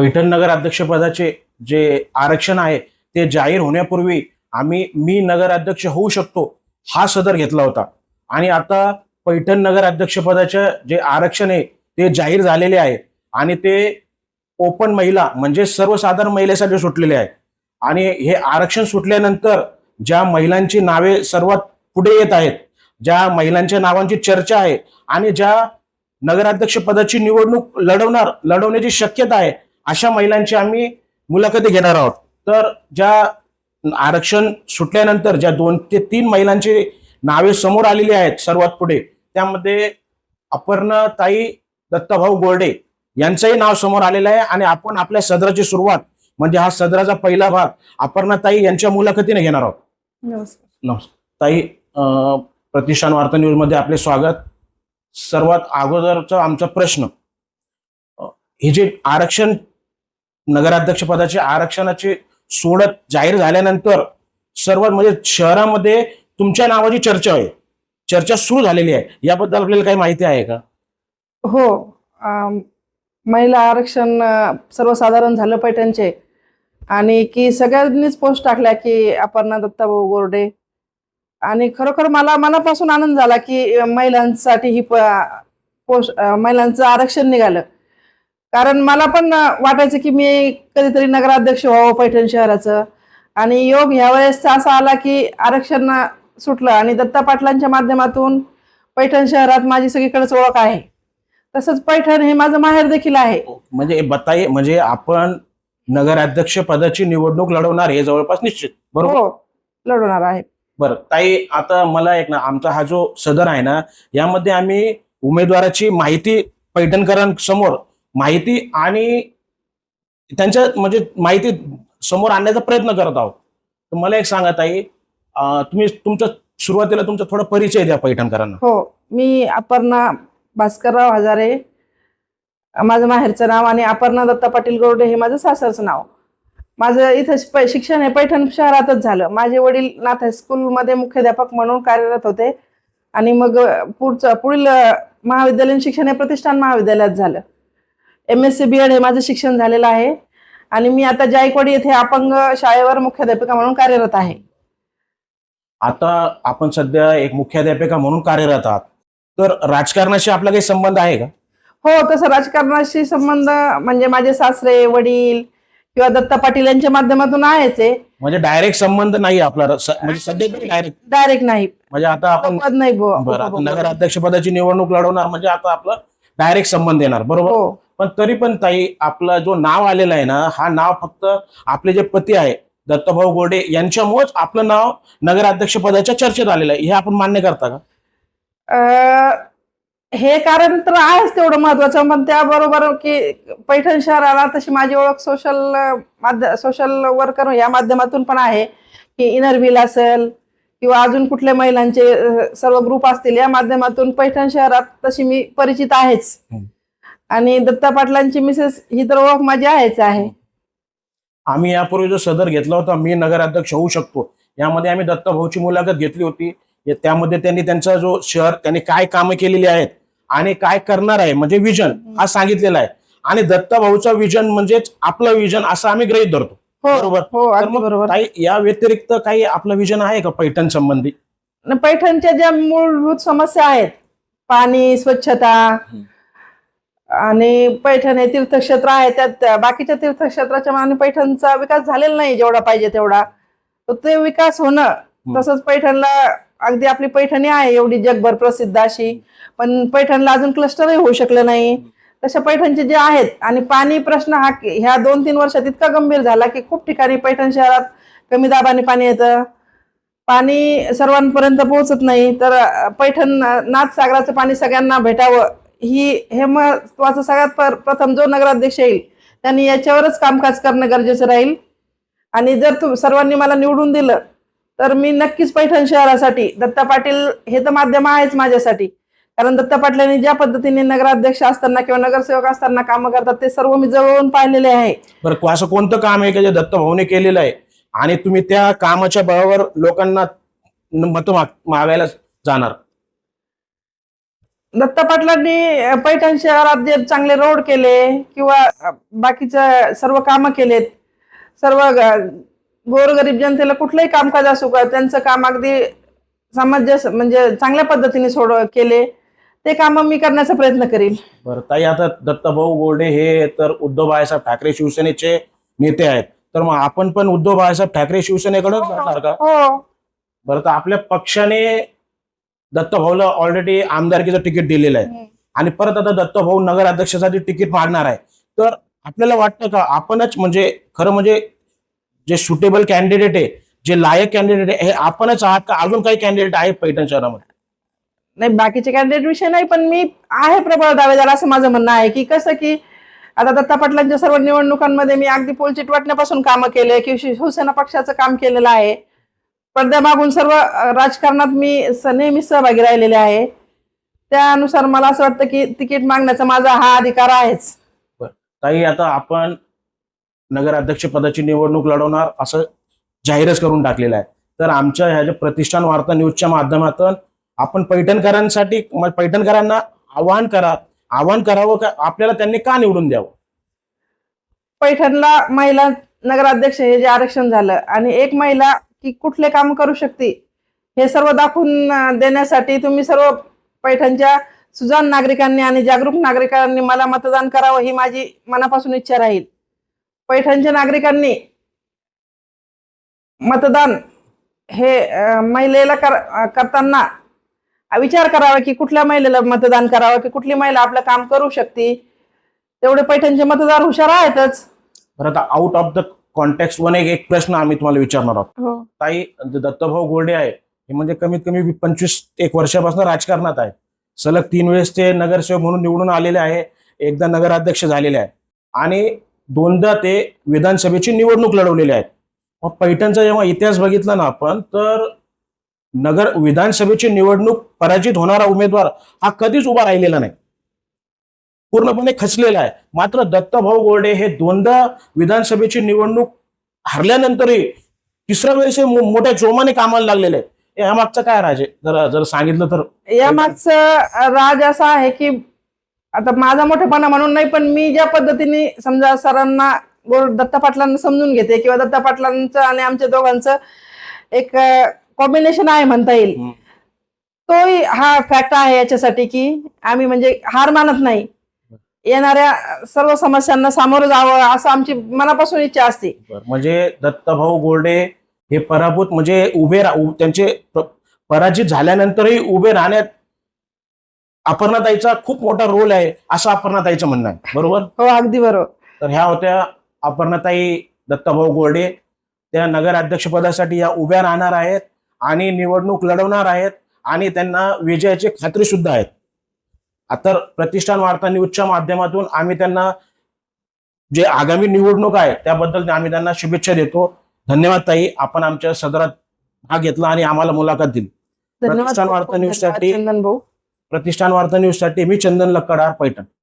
पैठण नगर अध्यक्षपदाचे जे आरक्षण आहे ते जाहीर होण्यापूर्वी आम्ही मी नगर अध्यक्ष होऊ शकतो हा सदर घेतला होता. आणि आता पैठण नगर अध्यक्षपदाचे जे आरक्षण आहे ते जाहीर झालेले आहे. आणि ते ओपन महिला म्हणजे सर्वसाधारण महिलेसाठी सुटलेले आहे. आणि हे आरक्षण सुटल्यानंतर ज्या महिलांची नावे सर्वात पुढे येत आहेत ज्या महिलांच्या नावांची चर्चा आहे आणि ज्या नगराध्यक्ष पदाची निवडणूक लढवणार लढवण्याची शक्यता आहे अशा महिलांची आम्ही मुलाखती घेणार आहोत. तर ज्या आरक्षण सुटल्यानंतर ज्या दोन ते तीन महिलांची नावे समोर आलेली आहेत सर्वात पुढे त्यामध्ये अपर्णा ताई दत्ताभाऊ गोरडे यांचंही नाव समोर आलेलं आहे आणि आपण आपल्या सदराची सुरुवात म्हणजे हा सदराचा पहिला भाग अपर्णा ताई यांच्या मुलाखतीने घेणार आहोत. नमस्कार. ताई प्रतिष्ठान वार्ता न्यूजमध्ये आपले स्वागत. सर्वात अगोदरचा आमचा प्रश्न हे जे आरक्षण नगराध्यक्षपदाची आरक्षणाची सोडत जाहीर झाल्यानंतर सर्व म्हणजे शहरामध्ये तुमच्या नावाची चर्चा आहे. चर्चा सुरू झालेली आहे. याबद्दल आपल्याला काही माहिती आहे का? हो. महिला आरक्षण सर्वसाधारण झालं पैठणचे आणि की सगळ्यांनीच पोस्ट टाकल्या की अपर्णा दत्ताभाऊ गोरडे. आणि खरोखर मला मनापासून आनंद झाला की महिलांसाठी ही पोस्ट महिलांचं आरक्षण निघालं. कारण मला पण वाटायचं की मी कधीतरी नगराध्यक्ष व्हावं पैठण शहराचं. आणि योग ह्यावेळेस असा आला की आरक्षण सुटलं. आणि दत्ता पाटलांच्या माध्यमातून पैठण शहरात माझी सगळीकडेच ओळख आहे. तसंच पैठण हे माझं माहेर देखील आहे. म्हणजे बताई म्हणजे आपण नगराध्यक्ष पदाची निवडणूक लढवणार हे जवळपास निश्चित. बरोबर? हो लढवणार आहे. बरं ताई आता मला एक ना आमचा हा जो सदर आहे ना यामध्ये आम्ही उमेदवाराची माहिती पैठणकरांसमोर माहिती आणि त्यांच्या म्हणजे माहिती समोर आणण्याचा प्रयत्न करत आहोत. तर मला एक सांगा ताई तुम्ही तुमच्या सुरुवातीला तुमचा थोडा परिचय द्या पैठणकरांना. हो मी अपर्णा भास्करराव हजारे. माझं माहेरचं नाव आणि अपर्णा दत्ता पाटील गोरडे हे माझं सासरचं नाव. माझं इथं शिक्षण हे पैठण शहरातच झालं. माझे वडील नाथ हायस्कूलमध्ये मुख्याध्यापक म्हणून कार्यरत होते. आणि मग पुढचं पुढील महाविद्यालयीन शिक्षण हे प्रतिष्ठान महाविद्यालयात झालं. M S C B Ed हे माझं शिक्षण झालेलं आहे. आणि मी आता जायकवाडी येथे अपंग शाळेवर मुख्याध्यापिका म्हणून कार्यरत आहे. आता आपण सध्या एक मुख्याध्यापिका म्हणून कार्यरत आहात. तर राजकारणाशी आपला काही संबंध आहे का? हो तसं राजकारणाशी संबंध म्हणजे माझे सासरे वडील किंवा दत्ता पाटील यांच्या माध्यमातून आहेच आहे म्हणजे डायरेक्ट संबंध नाही आपला. म्हणजे सध्या डायरेक्ट डायरेक्ट नाही. म्हणजे आता आपण पद नाही बुवा. बरं आता नगराध्यक्ष पदाची निवडणूक लढवणार म्हणजे आता आपलं डायरेक्ट संबंध येणार. बरोबर? हो. पण तरी पण ताई आपला जो नाव आलेला आहे ना हा नाव फक्त आपले जे पती आहे दत्तभाऊ गोडे यांच्यामुळेच आपलं नाव नगराध्यक्ष पदाच्या चर्चेत आलेलं आहे. हे आपण मान्य करता का? अं, हे कारण तर आहेच तेवढं महत्वाचं पण त्याबरोबर की पैठण शहराला तशी माझी ओळख सोशल माध्य सोशल वर्कर या माध्यमातून पण आहे की इनर व्हील असेल किंवा अजून कुठल्या महिलांचे सर्व ग्रुप असतील या माध्यमातून पैठण शहरात तशी मी परिचित आहेच. आणि दत्ता पाटलांची मिसेस ही तर ओळख माझी आहेच आहे. आम्ही यापूर्वी जो सदर घेतला होता मी नगराध्यक्ष होऊ शकतो. यामध्ये आम्ही दत्तभाऊची मुलाखत घेतली होती. या- त्यामध्ये त्यांनी त्यांचा जो शहर त्यांनी काय कामं केलेली आहेत आणि काय करणार आहे म्हणजे विजन हा सांगितलेला आहे. आणि दत्ताभाऊचा विजन म्हणजेच आपलं विजन असं आम्ही गृहीत धरतो. हो बरोबर. हो तर अगदी मग बरोबर. काही या व्यतिरिक्त काही आपलं विजन आहे का पैठण संबंधी न पैठणच्या ज्या मूलभूत समस्या आहेत पाणी स्वच्छता आणि पैठण हे तीर्थक्षेत्र आहे त्यात बाकीच्या तीर्थक्षेत्राच्या मानाने पैठणचा विकास झालेला नाही जेवढा पाहिजे तेवढा. तर ते विकास होणं. तसंच पैठणला अगदी आपली पैठणी आहे एवढी जगभर प्रसिद्ध अशी. पण पैठणला अजून क्लस्टरही होऊ शकलं नाही. तशा पैठणचे जे आहेत आणि पाणी प्रश्न हा ह्या दोन तीन वर्षात इतका गंभीर झाला की खूप ठिकाणी पैठण शहरात कमी दाबाने पाणी येतं. पाणी सर्वांपर्यंत पोहोचत नाही. तर पैठण नाथसागराचं पाणी सगळ्यांना भेटावं. ही हे महत्वाचं सगळ्यात प्रथम जो नगराध्यक्ष येईल त्यांनी याच्यावरच कामकाज करणं गरजेचं राहील. आणि जर तुम सर्वांनी मला निवडून दिलं तर मी नक्कीच पैठण शहरासाठी दत्ता पाटील हे तर माध्यम आहेच माझ्यासाठी. कारण दत्ता पाटलांनी ज्या पद्धतीने नगराध्यक्ष असताना किंवा नगरसेवक असताना कामं करतात ते सर्व मी जवळून पाहिलेले आहे. बरं असं कोणतं काम आहे का जे दत्तभाऊने केलेलं आहे? आणि तुम्ही त्या कामाच्या बळावर लोकांना मत मागायला जाणार? दत्ता पाटलांनी पैठण शहरात जे चांगले रोड केले किंवा बाकीचं सर्व कामं केलेत. सर्व गोरगरीब जनतेला कुठलंही कामकाज असो का त्यांचं काम अगदी सामंजस्य म्हणजे चांगल्या पद्धतीने सोड केले. ते कामं मी करण्याचा प्रयत्न करील बरं ताई आता दत्तभाऊ गोल्डे हे तर उद्धव बाळासाहेब ठाकरे शिवसेनेचे नेते आहेत. तर मग आपण पण उद्धव बाळासाहेब ठाकरे शिवसेनेकडून जाणार का? हो. बरं तर आपल्या पक्षाने दत्तभाऊला ऑलरेडी आमदारकीचं तिकीट दिलेलं आहे. आणि परत आता दत्तभाऊ नगराध्यक्षासाठी तिकीट मागणार आहे. तर आपल्याला वाटतं का आपणच म्हणजे खरं म्हणजे जे सुटेबल कॅन्डिडेट आहे जे लायक कॅन्डिडेट आहे हे आपणच आहात का? अजून काही कॅन्डिडेट आहेत पैठण शहरामध्ये? नाही बाकीचे कॅन्डिडेट विषय नाही पण मी आहे प्रबळ दावेदार असं माझं म्हणणं आहे की कसं की आता दत्ता पाटलांच्या सर्व निवडणुकांमध्ये मी अगदी पोलचिट वाटण्यापासून कामं केले की शिवसेना पक्षाचं काम केलेलं आहे. पडद्यामागून सर्व राजकारणात मी नेहमी सहभागी राहिलेले आहे. त्यानुसार मला असं वाटतं की तिकीट मागण्याचा माझा हा अधिकार आहेच. ताई आता आपण नगराध्यक्ष पदाची निवडणूक लढवणार असं जाहीरच करून टाकलेलं आहे. तर आमच्या ह्या ज्या प्रतिष्ठान वार्ता न्यूजच्या माध्यमातून आपण पैठणकरांसाठी पैठणकरांना आवाहन करा आवाहन करावं का आपल्याला त्यांनी का निवडून द्यावं? पैठणला महिला नगराध्यक्ष हे जे आरक्षण झालं आणि एक महिला की कुठले काम करू शकते? हे सर्व दाखवून देण्यासाठी तुम्ही सर्व पैठणच्या सुजान नागरिकांनी आणि जागरूक नागरिकांनी मला मतदान करावं ही माझी मनापासून इच्छा राहील. पैठणच्या नागरिकांनी मतदान हे महिलेला कर करताना विचार करावा की कुठल्या महिलेला मतदान करावं की कुठली महिला आपलं काम करू शकते. तेवढे पैठणचे मतदार हुशार आहेतच. बरं out of the context one एक एक प्रश्न आम्ही तुम्हाला विचारणार आहोत. हो. ताई दत्तभाऊ गोल्डे आहे हे म्हणजे कमीत कमी पंचवीस एक वर्षापासून राजकारणात आहे. सलग तीन वेळेस ते नगरसेवक म्हणून निवडून आलेले आहे एकदा नगराध्यक्ष झालेले आहे. आणि दोनदा ते विधानसभेची निवडणूक लढवलेली आहेत मग पैठणचा जेव्हा इतिहास बघितला ना आपण तर नगर विधानसभेची निवडणूक पराजित होणारा उमेदवार हा कधीच उभा राहिलेला नाही. पूर्णपणे खचलेला आहे. मात्र दत्तभाऊ गोल्डे हे दोनदा विधानसभेची निवडणूक हरल्यानंतरही तिसऱ्या वेळेस हे मोठ्या जोमाने कामाला लागलेले आहेत. या मागचं काय राजे? जर जर सांगितलं तर. या मागचं राज असा आहे की आता माझा मोठेपणा म्हणून नाही पण मी ज्या पद्धतीने समजा सरांना दत्ता पाटलांना समजून घेते किंवा दत्ता पाटलांचं आणि आमच्या दोघांचं एक कॉम्बिनेशन आहे म्हणता येईल. तोही हा फॅक्ट आहे याच्यासाठी की आम्ही म्हणजे हार मानत नाही. येणाऱ्या सर्व समस्यांना सामोरं जावं असं आमची मनापासून इच्छा असते. म्हणजे दत्तभाऊ गोल्डे हे पराभूत म्हणजे उभे रा उ- त्यांचे प- पराजित झाल्यानंतरही उभे राहण्यात अपर्णाताईचा खूप मोठा रोल आहे असं अपर्णाताईचं म्हणणं आहे. बरोबर? हो अगदी बरोबर. तर ह्या होत्या अपर्णाताई दत्ताभाऊ गोल्डे त्या नगराध्यक्षपदासाठी या उभ्या राहणार आहेत आणि निवडणूक लढवणार आहेत आणि त्यांना विजयाची खात्री सुद्धा आहेत. आता प्रतिष्ठान वार्ता न्यूजच्या माध्यमातून आम्ही त्यांना जे आगामी निवडणूक आहे त्याबद्दल आम्ही त्यांना शुभेच्छा देतो. धन्यवाद ताई आपण आमच्या सदरात भाग घेतला आणि आम्हाला मुलाखत दिली. प्रतिष्ठान वार्ता न्यूजसाठी- प्रतिष्ठान वार्ता न्यूजसाठी मी चंदन लक्कडार पैठण.